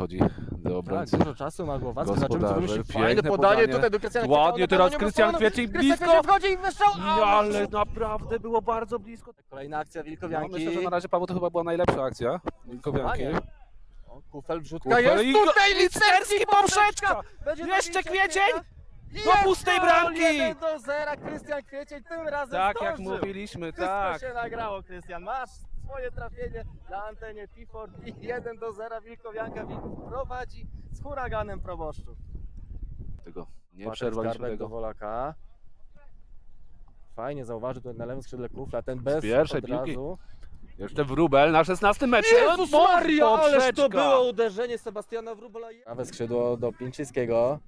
podchodzi do Tak, dużo czasu ma Głowacki, zobaczymy co wymyśli. Fajne podanie podanie. tutaj do Krystiana Ładnie teraz Krystian Kwiecień Krystian blisko. Kwiecień wchodzi i wystrzał! No, ale naprawdę było bardzo blisko. Kolejna akcja Ja Wilkowianki. myślę, że na razie Paweł to chyba była najlepsza akcja. Wilkowianki. O, Kufel wrzutka Kufel jest i tutaj, Licerski poprzeczka! Jeszcze Kwiecień! Do pustej bramki! 1 do 0, Krystian Kwiecień tym razem Tak jak zdążył. mówiliśmy, Wszystko tak. się nagrało, Krystian. Masz swoje trafienie na antenie Pifor i 1 do 0 Wilkowianka Wilków prowadzi z huraganem proboszczów. Tego nie przerwaliśmy Skarbek do tego. Wolaka. Fajnie zauważył tutaj na lewym skrzydle Kufla, ten bez pierwszej od piłki. razu. Jeszcze wróbel na 16 meczu. Jezus Maria, ależ to było uderzenie Sebastiana Wróbla. Prawe skrzydło do Pińczyńskiego.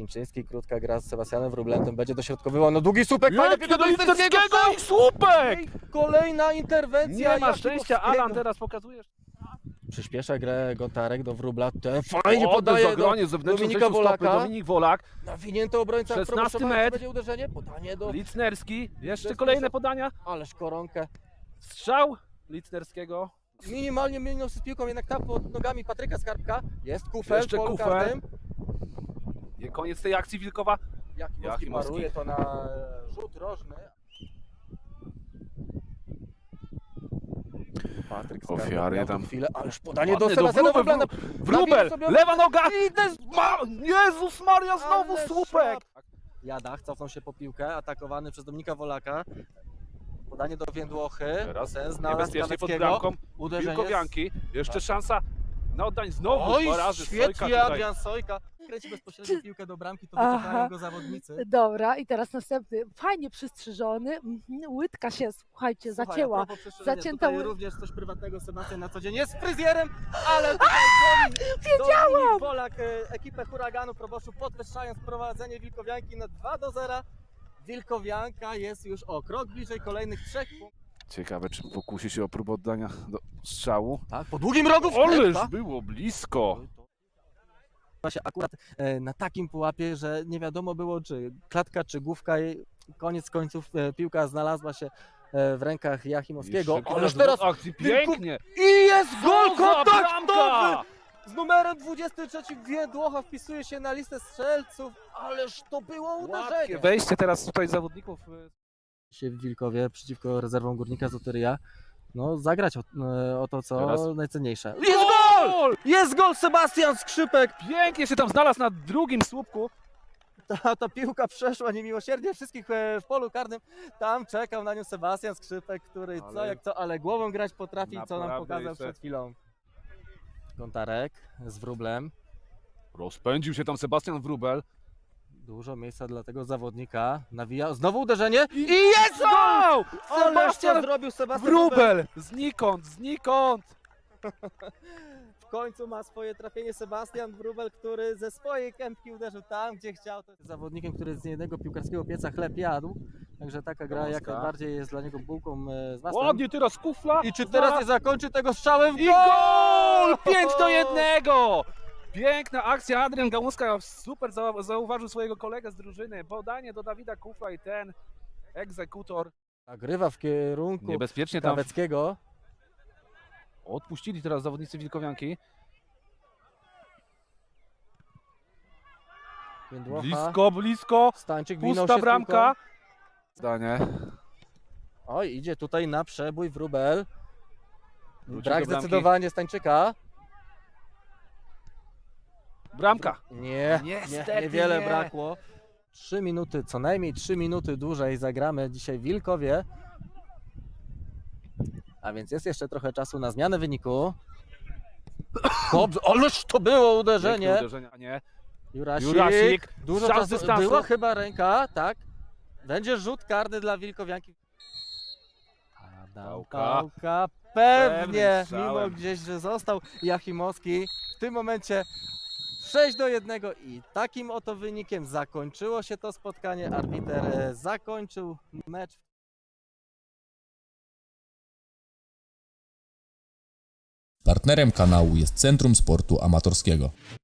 Pińczyński, krótka gra z Sebastianem Wróblem, ten będzie dośrodkowywał, no długi słupek, piłka do Listerskiego i słupek! Kolejna interwencja. Nie ma szczęścia. Alan teraz pokazujesz. Przyspiesza grę Gontarek do Wróbla, ten fajnie Ładne podaje do Dominika. Wolaka. Dominik Wolak. nawinięty obrońca 16 promoszowany, metr. będzie uderzenie, podanie do... Licnerski. Jeszcze kolejne podania. Ależ koronkę. Strzał Licnerskiego. Minimalnie minął z piłką, jednak tam pod nogami Patryka Skarbka. Jest kufel Jeszcze kufel. karnym. Koniec tej akcji Wilkowa. Jakimowski. paruje to na rzut rożny. Patryk Ofiary miał tam. Chwilę, ależ podanie Ładne do Sebastiana Wróbel, Wróbla. Wróbel! sobie- Lewa noga! I des... Ma... Jezus Maria, znowu Ale słupek! Jadach cofnął się po piłkę, atakowany przez Dominika Wolaka. Podanie do Więdłochy. Teraz Niebezpiecznie pod bramką Uderzenie. Wilkowianki. Jeszcze szansa na oddań znowu Oj, dwa razy Sojka świetnie tutaj. Adrian Sojka. Kręci bezpośrednio piłkę do bramki, to wycofają go zawodnicy. Dobra, i teraz następny. Fajnie przystrzyżony. mhm, Łydka się, słuchajcie, Słuchaj, zacięła. Zacięta tutaj również coś prywatnego Sebastian na co dzień jest fryzjerem, ale tutaj Wiedziałam! Polak e, ekipę huraganu Proboszu podwyższając prowadzenie Wilkowianki na 2 do 0. Wilkowianka jest już o krok bliżej kolejnych trzech punktów. Ciekawe, czy pokusi się o próbę oddania do strzału. Tak, po długim rogu Ależ było blisko. Właśnie akurat e, na takim pułapie, że nie wiadomo było czy klatka, czy główka. i Koniec końców e, piłka znalazła się e, w rękach Jachimowskiego. Ależ teraz akcji, pięknie. i jest gol kontaktowy! Z numerem 23 Wiedłocha wpisuje się na listę strzelców, ależ to było uderzenie. wejście teraz tutaj zawodników. Się w Wilkowie przeciwko rezerwom Górnika Zoteryja. No zagrać o, o to, co Teraz- najcenniejsze. Jest gol! Jest gol Sebastian Skrzypek! Pięknie się tam znalazł na drugim słupku. Ta, ta piłka przeszła niemiłosiernie wszystkich e, w polu karnym. Tam czekał na nią Sebastian Skrzypek, który co Ale- jak co, ale głową grać potrafi, co nam Naprawdę pokazał jeszcze- przed chwilą. Kontarek z wróblem. Rozpędził się tam Sebastian Wróbel. Dużo miejsca dla tego zawodnika. Nawija. Znowu uderzenie. I, I jest gol! Sebastian Sebastian zrobił Sebastian Wróbel. Wróbel! Znikąd, znikąd! W końcu ma swoje trafienie Sebastian Wróbel, który ze swojej kępki uderzył tam, gdzie chciał. To jest zawodnikiem, który z jednego piłkarskiego pieca chleb jadł. Także taka gra jak najbardziej jest dla niego bułką e, z masłem. Ładnie teraz kufla. I czy teraz nie zakończy tego strzałem w I gol! 5 do 1! Piękna akcja. Adrian Gałązka super zau- zauważył swojego kolegę z drużyny. Podanie do Dawida Kufla i ten egzekutor. Nagrywa w kierunku Niebezpiecznie tam Kaweckiego. Odpuścili teraz zawodnicy Wilkowianki. Jędłocha. Blisko, blisko. Stańczyk Pusta bramka. Zdanie. Oj, idzie tutaj na przebój Wróbel. Wrócił Brak zdecydowanie Stańczyka. Bramka. Nie, Niestety nie, niewiele nie. brakło. Trzy minuty, co najmniej trzy minuty dłużej zagramy dzisiaj w Wilkowie. A więc jest jeszcze trochę czasu na zmianę wyniku. Dobrze, ależ to było Piękne uderzenie. uderzenie, a nie. Jurasik, Jurasik. dużo czasu, dystansu. była chyba ręka, tak. Będzie rzut karny dla Wilkowianki. Adam Pałka. Pewnie, mimo gdzieś, że został Jachimowski. W tym momencie 6 do 1 i takim oto wynikiem zakończyło się to spotkanie. Arbiter e, zakończył mecz. Partnerem kanału jest Centrum Sportu Amatorskiego.